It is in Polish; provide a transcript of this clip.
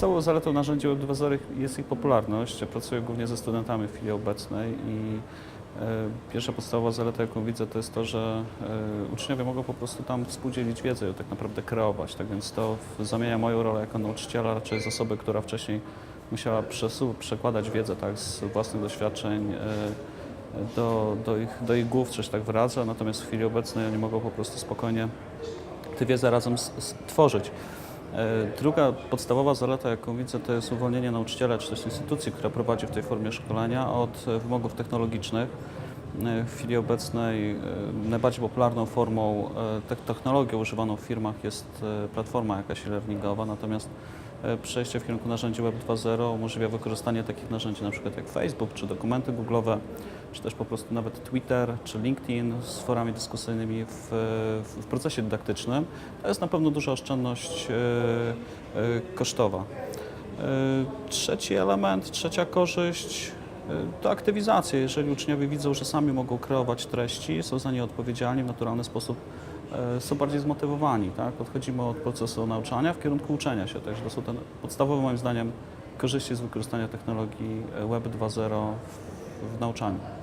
Podstawową zaletą narzędzi Web 2.0 jest ich popularność. Ja pracuję głównie ze studentami w chwili obecnej i e, pierwsza podstawowa zaleta, jaką widzę, to jest to, że e, uczniowie mogą po prostu tam współdzielić wiedzę i ją tak naprawdę kreować. Tak więc to zamienia moją rolę jako nauczyciela raczej z osoby, która wcześniej musiała przekładać wiedzę tak, z własnych doświadczeń e, do, do, ich, do ich głów, coś tak wraca, natomiast w chwili obecnej oni mogą po prostu spokojnie tę wiedzę razem s- s- tworzyć. E, Druga podstawowa zaleta, jaką widzę, to jest uwolnienie nauczyciela czy też instytucji, która prowadzi w tej formie szkolenia od e, wymogów technologicznych. E, W chwili obecnej e, najbardziej popularną formą e, te- technologii używaną w firmach jest platforma jakaś e-learningowa, natomiast przejście w kierunku narzędzi Web 2.0 umożliwia wykorzystanie takich narzędzi np. jak Facebook, czy dokumenty Google'owe, czy też po prostu nawet Twitter, czy LinkedIn z forami dyskusyjnymi w, w, procesie dydaktycznym. To jest na pewno duża oszczędność kosztowa. Trzeci element, trzecia korzyść to aktywizacja. Jeżeli uczniowie widzą, że sami mogą kreować treści, są za nie odpowiedzialni w naturalny sposób, e, są bardziej zmotywowani. Tak? Odchodzimy od procesu nauczania w kierunku uczenia się. Także to są te podstawowe moim zdaniem korzyści z wykorzystania technologii e, Web 2.0 w, w nauczaniu.